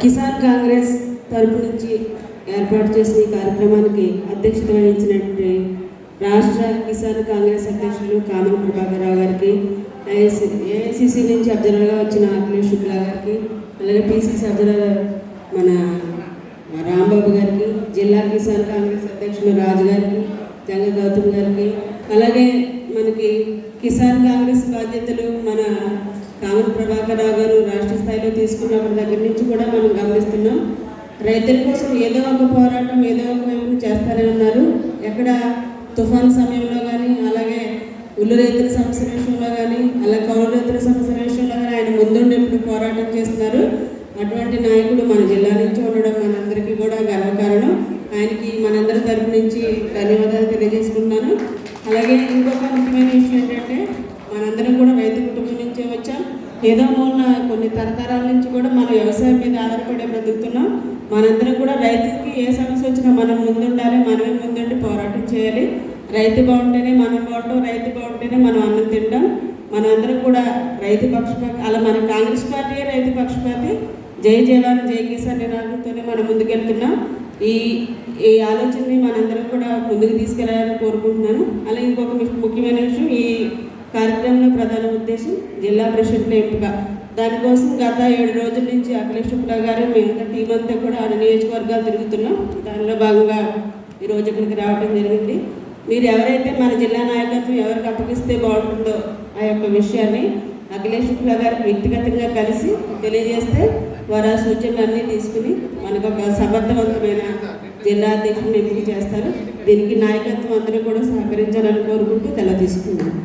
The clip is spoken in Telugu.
కిసాన్ కాంగ్రెస్ తరపు నుంచి ఏర్పాటు చేసిన ఈ కార్యక్రమానికి అధ్యక్షత వహించినటువంటి రాష్ట్ర కిసాన్ కాంగ్రెస్ అధ్యక్షులు కామన్ ప్రభాకరరావు గారికి ఏఐసిసి నుంచి అబ్జర్వర్గా వచ్చిన అఖిలేష్ శుక్లా గారికి అలాగే పిసిసి అబ్జర్వర్ మన రాంబాబు గారికి జిల్లా కిసాన్ కాంగ్రెస్ అధ్యక్షులు రాజు గారికి జంగ గౌతమ్ గారికి అలాగే మనకి కిసాన్ కాంగ్రెస్ బాధ్యతలు మన కామన్ ప్రభాకర్ రావు గారు రాష్ట్ర స్థాయిలో తీసుకున్నప్పటి దగ్గర నుంచి కూడా మనం గమనిస్తున్నాం. రైతుల కోసం ఏదో ఒక పోరాటం ఏదో ఒక వైపు చేస్తారని ఉన్నారు ఎక్కడ తుఫాన్ సమయంలో కానీ అలాగే ఉల్లు రైతుల సమస్య విషయంలో కానీ అలా కౌలు రైతుల సమస్య విషయంలో కానీ ఆయన ముందుండి ఇప్పుడు పోరాటం చేస్తున్నారు. అటువంటి నాయకుడు మన జిల్లా నుంచి ఉండడం మనందరికీ కూడా గర్వకారణం. ఆయనకి మనందరి తరపు నుంచి ధన్యవాదాలు తెలియజేసుకుంటున్నాను. అలాగే ఇంకొక ముఖ్యమైన విషయం ఏంటంటే మనందరం కూడా రైతు కుటుంబం నుంచే వచ్చాం. ఏదో మూలన కొన్ని తరతరాల నుంచి కూడా మనం వ్యవసాయం మీద ఆధారపడే బ్రతుకుతున్నాం. మనందరం కూడా రైతుకి ఏ సమస్య వచ్చినా మనం ముందుండాలి మనమే ముందుండి పోరాటం చేయాలి. రైతు బాగుంటేనే మనం బాగుంటాం రైతు బాగుంటేనే మనం అన్నం తింటాం. మనందరం కూడా రైతు పక్షపాతి అలా మన కాంగ్రెస్ పార్టీ రైతు పక్షపాతి. జై జవాన్ జై కిసాన్ నినాదంతోనే మనం ముందుకెళ్తున్నాం. ఈ ఈ ఆలోచనని మనందరం కూడా ముందుకు తీసుకెళ్ళాలని కోరుకుంటున్నాను. అలాగే ఇంకొక ముఖ్యమైన విషయం ఈ కార్యక్రమంలో ప్రధాన ఉద్దేశం జిల్లా పరిషత్ల ఎంపిక. దానికోసం గత ఏడు రోజుల నుంచి అఖిలేష్ శుక్లా గారు మిగతా టీం అంతా కూడా అన్ని నియోజకవర్గాలు తిరుగుతున్నాం. దానిలో భాగంగా ఈరోజు ఇక్కడికి రావడం జరిగింది. మీరు ఎవరైతే మన జిల్లా నాయకత్వం ఎవరికి అప్పగిస్తే బాగుంటుందో ఆ యొక్క విషయాన్ని అఖిలేష్ శుక్లా గారికి వ్యక్తిగతంగా కలిసి తెలియజేస్తే వారు ఆ సూచనలన్నీ తీసుకుని మనకు ఒక సమర్థవంతమైన జిల్లా అధ్యక్షుని ఎంపిక చేస్తారు. దీనికి నాయకత్వం అందరూ కూడా సహకరించాలని కోరుకుంటూ తెల్ల తీసుకున్నాను